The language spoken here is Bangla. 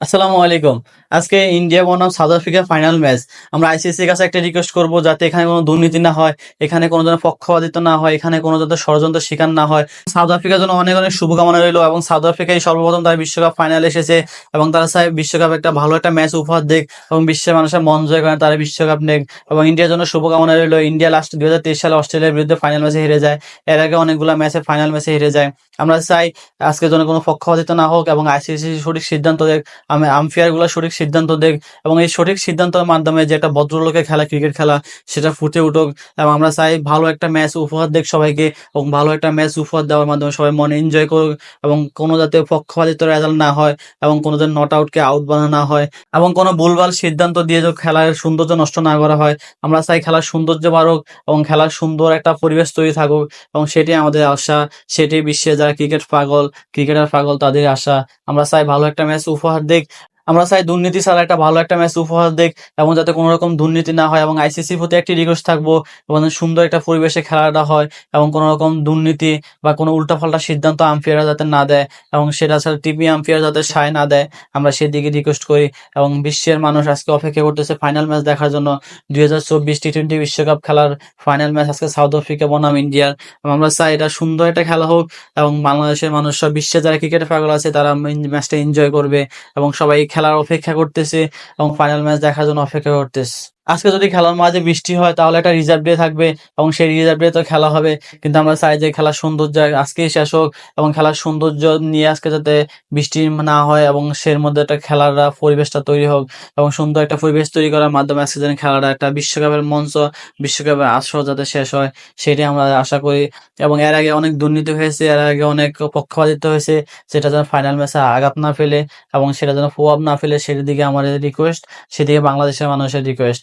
আসসালামু আলাইকুম। আজকে ইন্ডিয়া বনাম সাউথ আফ্রিকা ফাইনাল ম্যাচ। আমরা আইসিসির কাছে একটা রিকোয়েস্ট করব যাতে এখানে কোনো দুর্নীতি না হয়, এখানে কোনো ধরনের পক্ষপাতিত্ব না হয়, এখানে কোনো ধরনের ষড়যন্ত্র শিকার না হয়। সাউথ আফ্রিকার জন্য অনেক অনেক শুভকামনা রইল এবং সাউথ আফ্রিকায় সর্বপ্রথম তারা বিশ্বকাপ ফাইনাল এসেছে এবং তারা চায় বিশ্বকাপ একটা ভালো একটা ম্যাচ উপহার দেখ এবং বিশ্বের মানুষের মন জয় করে তারা বিশ্বকাপ নেক এবং ইন্ডিয়ার জন্য শুভকামনা রইল। ইন্ডিয়া লাস্ট দুই হাজার তেইশ সালে অস্ট্রেলিয়ার বিরুদ্ধে ফাইনাল ম্যাচে হেরে যায়। এর আগে অনেকগুলো ম্যাচে ফাইনাল ম্যাচে হেরে যায়। আমরা চাই আজকের জন্য কোনো পক্ষপাতিত্ব না হোক এবং আইসিসি সঠিক সিদ্ধান্ত দেখ আমি আম্পায়ারগুলো সঠিক সিদ্ধান্ত দেখ এবং এই সঠিক সিদ্ধান্তের মাধ্যমে যে একটা ভদ্রলোকের খেলা, ক্রিকেট খেলা, সেটা ফুটে উঠুক এবং আমরা চাই ভালো একটা ম্যাচ উপহার দেখ সবাইকে এবং ভালো একটা ম্যাচ উপহার দেওয়ার মাধ্যমে সবাই মনে এনজয় করুক এবং কোনো যাতে পক্ষপাতিত্ব রেজাল্ট না হয় এবং কোনো যেন নট আউটকে আউট বানানো না হয় এবং কোনো ভুলভাল সিদ্ধান্ত দিয়ে যে খেলার সৌন্দর্য নষ্ট না করা হয়। আমরা চাই খেলার সৌন্দর্য বাড়ুক এবং খেলার সুন্দর একটা পরিবেশ তৈরি থাকুক এবং সেটি আমাদের আশা সেটি বিশ্বে যারা ক্রিকেট পাগল, ক্রিকেটার পাগল তাদের আশা। আমরা চাই ভালো একটা ম্যাচ উপহার দেখ আমরা চাই দুর্নীতি ছাড়া একটা ভালো একটা ম্যাচ উপহার দেখ এবং যাতে কোনো রকম দুর্নীতি না হয় এবং আইসিসির প্রতি একটি রিকোয়েস্ট থাকব এবং সুন্দর একটা পরিবেশে খেলাটা হয় এবং কোনো রকম দুর্নীতি বা কোনো উল্টাপাল্টা সিদ্ধান্ত আম্পায়াররা যাতে না দেয় এবং সেটা ছাড়া টিভি আম্পায়ার যাতে সায় না দেয়, আমরা সেদিকে রিকোয়েস্ট করি এবং বিশ্বের মানুষ আজকে অপেক্ষা করতেছে ফাইনাল ম্যাচ দেখার জন্য। দুই হাজার চব্বিশ টি টোয়েন্টি বিশ্বকাপ খেলার ফাইনাল ম্যাচ আজকে সাউথ আফ্রিকা বনাম ইন্ডিয়ার এবং আমরা চাই এটা সুন্দর একটা খেলা হোক এবং বাংলাদেশের মানুষ সব বিশ্বে যারা ক্রিকেটে পাগল আছে, তারা ম্যাচটা এনজয় করবে এবং সবাই খেলার অপেক্ষা করতেছে এবং ফাইনাল ম্যাচ দেখার জন্য অপেক্ষা করতেছে। আজকে যদি খেলার মাঝে বৃষ্টি হয়, তাহলে একটা রিজার্ভ ডে থাকবে এবং সেই রিজার্ভ ডে তো খেলা হবে। কিন্তু আমরা চাই যে খেলার সৌন্দর্য আজকেই শেষ হোক এবং খেলার সৌন্দর্য নিয়ে আজকে যাতে বৃষ্টি না হয় এবং সের মধ্যে একটা খেলার পরিবেশটা তৈরি হোক এবং সুন্দর একটা পরিবেশ তৈরি করার মাধ্যমে আজকে যেন খেলাটা একটা বিশ্বকাপের মঞ্চ, বিশ্বকাপের আসর যাতে শেষ হয়, সেটাই আমরা আশা করি। এবং এর আগে অনেক দুর্নীতি হয়েছে, এর আগে অনেক পক্ষপাতিত্ব হয়েছে, সেটা যেন ফাইনাল ম্যাচে আঘাত না ফেলে এবং সেটা যেন প্রভাব না ফেলে সেটির দিকে আমাদের রিকোয়েস্ট সেদিকে বাংলাদেশের মানুষের রিকোয়েস্ট